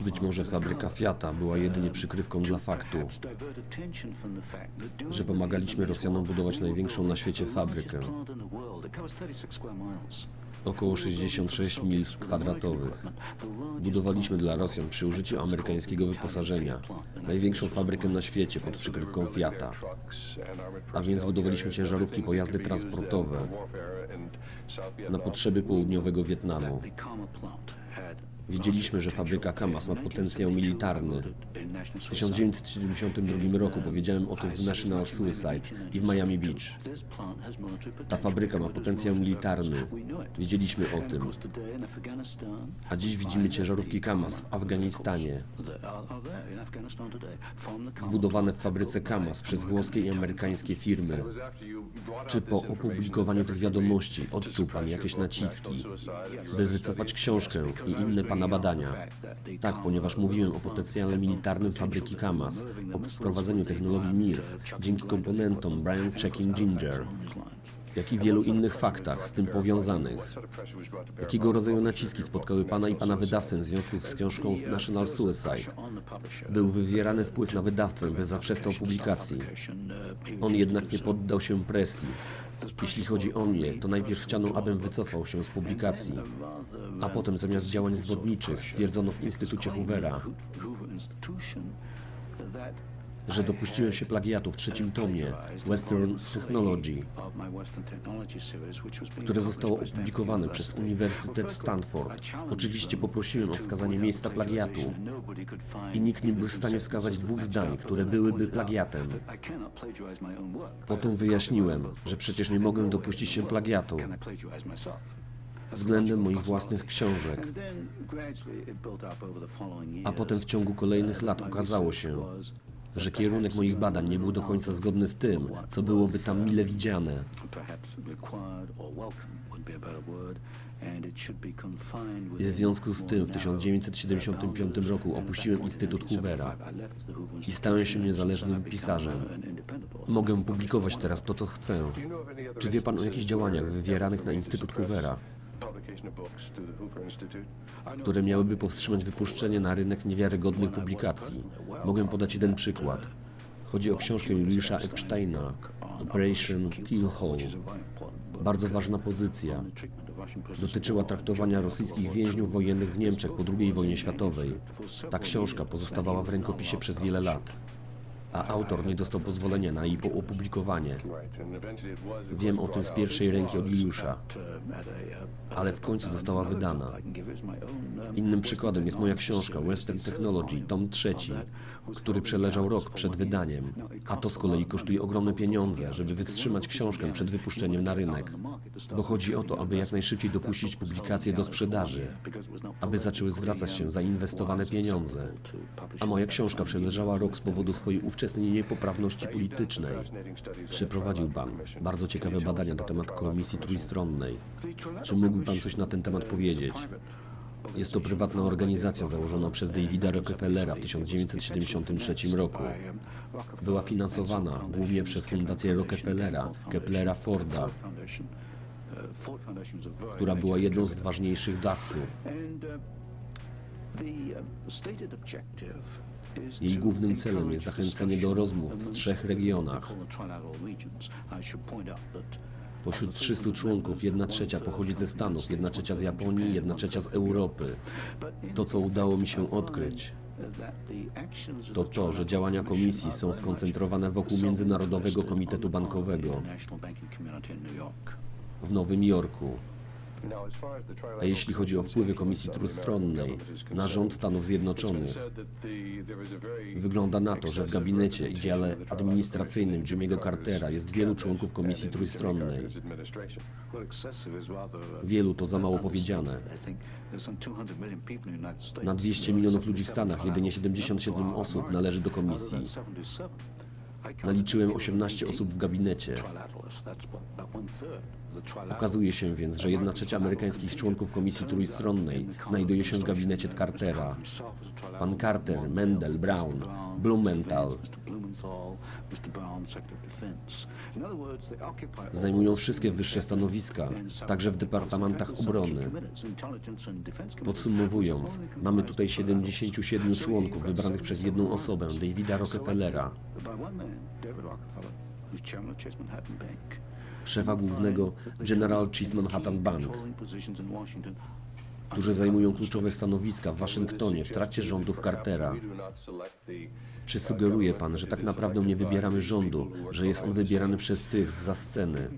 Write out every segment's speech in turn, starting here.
Być może fabryka Fiata była jedynie przykrywką dla faktu, że pomagaliśmy Rosjanom budować największą na świecie fabrykę. Około 66 mil kwadratowych. Budowaliśmy dla Rosjan przy użyciu amerykańskiego wyposażenia największą fabrykę na świecie pod przykrywką Fiata. A więc budowaliśmy ciężarówki, pojazdy transportowe na potrzeby południowego Wietnamu. Widzieliśmy, że fabryka Kamas ma potencjał militarny. W 1972 roku powiedziałem o tym w National Suicide i w Miami Beach. Ta fabryka ma potencjał militarny. Wiedzieliśmy o tym. A dziś widzimy ciężarówki Kamas w Afganistanie, zbudowane w fabryce Kamas przez włoskie i amerykańskie firmy. Czy po opublikowaniu tych wiadomości odczuł Pan jakieś naciski, by wycofać książkę i inne Pana badania? Tak, ponieważ mówiłem o potencjale militarnym fabryki Kamas, o wprowadzeniu technologii MIRF dzięki komponentom Brian Checking Ginger, jak i wielu innych faktach z tym powiązanych. Jakiego rodzaju naciski spotkały Pana i Pana wydawcę w związku z książką National Suicide? Był wywierany wpływ na wydawcę, by zaprzestał publikacji. On jednak nie poddał się presji. Jeśli chodzi o mnie, to najpierw chciano, abym wycofał się z publikacji, a potem zamiast działań zwodniczych stwierdzono w Instytucie Hoovera, że dopuściłem się plagiatu w trzecim tomie Western Technology, które zostało opublikowane przez Uniwersytet Stanford. Oczywiście poprosiłem o wskazanie miejsca plagiatu i nikt nie był w stanie wskazać dwóch zdań, które byłyby plagiatem. Potem wyjaśniłem, że przecież nie mogę dopuścić się plagiatu względem moich własnych książek. A potem w ciągu kolejnych lat okazało się, że kierunek moich badań nie był do końca zgodny z tym, co byłoby tam mile widziane. W związku z tym w 1975 roku opuściłem Instytut Hoovera i stałem się niezależnym pisarzem. Mogę publikować teraz to, co chcę. Czy wie Pan o jakichś działaniach wywieranych na Instytut Hoovera, które miałyby powstrzymać wypuszczenie na rynek niewiarygodnych publikacji? Mogę podać jeden przykład. Chodzi o książkę Juliusza Epsteina, Operation Keyhole. Bardzo ważna pozycja. Dotyczyła traktowania rosyjskich więźniów wojennych w Niemczech po II wojnie światowej. Ta książka pozostawała w rękopisie przez wiele lat, a autor nie dostał pozwolenia na jej opublikowanie. Wiem o tym z pierwszej ręki od Juliusza, ale w końcu została wydana. Innym przykładem jest moja książka Western Technology, tom trzeci, który przeleżał rok przed wydaniem, a to z kolei kosztuje ogromne pieniądze, żeby wytrzymać książkę przed wypuszczeniem na rynek. Bo chodzi o to, aby jak najszybciej dopuścić publikację do sprzedaży, aby zaczęły zwracać się zainwestowane pieniądze. A moja książka przeleżała rok z powodu swojej ówczesnej niepoprawności politycznej. Przeprowadził Pan bardzo ciekawe badania na temat komisji trójstronnej. Czy mógłby Pan coś na ten temat powiedzieć? Jest to prywatna organizacja założona przez Davida Rockefellera w 1973 roku. Była finansowana głównie przez Fundację Rockefellera, Keplera Forda, która była jedną z ważniejszych dawców. Jej głównym celem jest zachęcenie do rozmów w trzech regionach. Pośród 300 członków, jedna trzecia pochodzi ze Stanów, jedna trzecia z Japonii, jedna trzecia z Europy. To, co udało mi się odkryć, to to, że działania komisji są skoncentrowane wokół Międzynarodowego Komitetu Bankowego w Nowym Jorku. A jeśli chodzi o wpływy Komisji Trójstronnej na rząd Stanów Zjednoczonych, wygląda na to, że w gabinecie i dziale administracyjnym Jimmy'ego Cartera jest wielu członków Komisji Trójstronnej. Wielu to za mało powiedziane. Na 200 milionów ludzi w Stanach jedynie 77 osób należy do komisji. Naliczyłem 18 osób w gabinecie. Okazuje się więc, że jedna trzecia amerykańskich członków Komisji Trójstronnej znajduje się w gabinecie Cartera. Pan Carter, Mendel, Brown, Blumenthal Zajmują wszystkie wyższe stanowiska, także w departamentach obrony. Podsumowując, mamy tutaj 77 członków wybranych przez jedną osobę, Davida Rockefellera, szefa głównego General Cheese Manhattan Bank, którzy zajmują kluczowe stanowiska w Waszyngtonie w trakcie rządów Cartera. Czy sugeruje pan, że tak naprawdę nie wybieramy rządu, że jest on wybierany przez tych za sceny?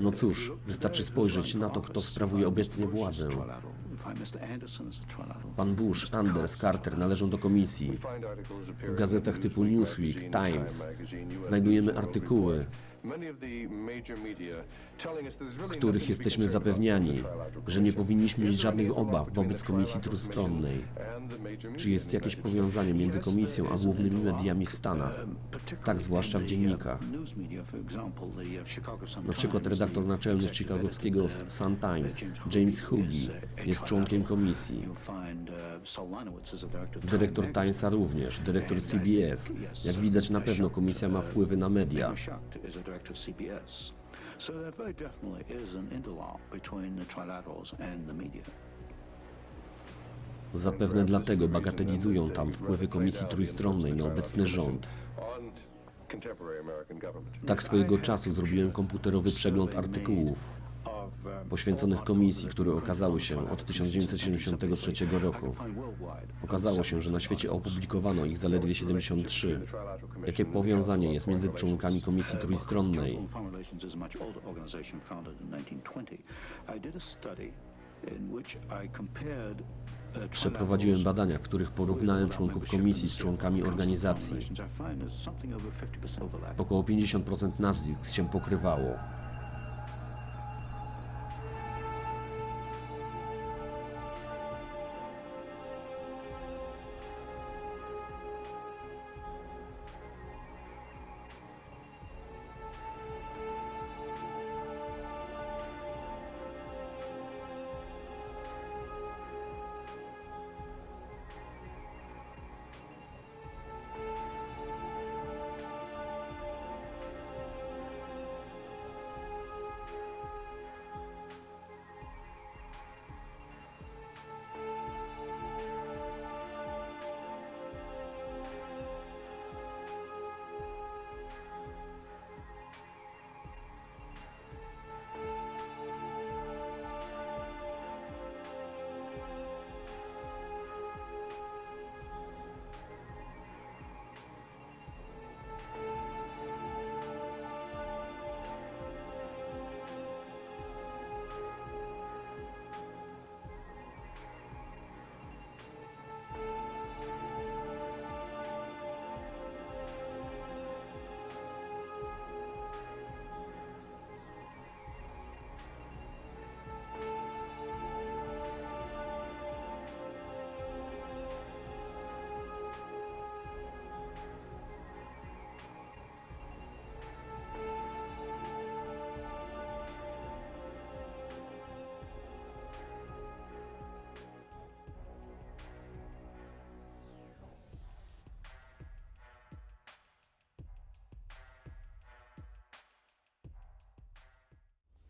No cóż, wystarczy spojrzeć na to, kto sprawuje obecnie władzę. Pan Bush, Anders, Carter należą do komisji. W gazetach typu Newsweek, Times znajdujemy artykuły, których jesteśmy zapewniani, że nie powinniśmy mieć żadnych obaw wobec komisji trójstronnej. Czy jest jakieś powiązanie między komisją a głównymi mediami w Stanach? Tak, zwłaszcza w dziennikach. Na przykład redaktor naczelny chicagowskiego Sun Times, James Hugi, jest członkiem komisji. Dyrektor Timesa również, dyrektor CBS. Jak widać, na pewno komisja ma wpływy na media. So there very definitely is an interlock between the trilaterals and the media. Zapewne dlatego bagatelizują tam wpływy komisji trójstronnej na obecny rząd. Tak swojego czasu zrobiłem komputerowy przegląd artykułów poświęconych komisji, które okazały się od 1973 roku. Okazało się, że na świecie opublikowano ich zaledwie 73. Jakie powiązanie jest między członkami komisji trójstronnej? Foreign Relations is a much older organization founded in 1920. I did a study in which I compared Przeprowadziłem badania, w których porównałem członków komisji z członkami organizacji. I find there's something over 50% overlap. Około 50% nazwisk się pokrywało.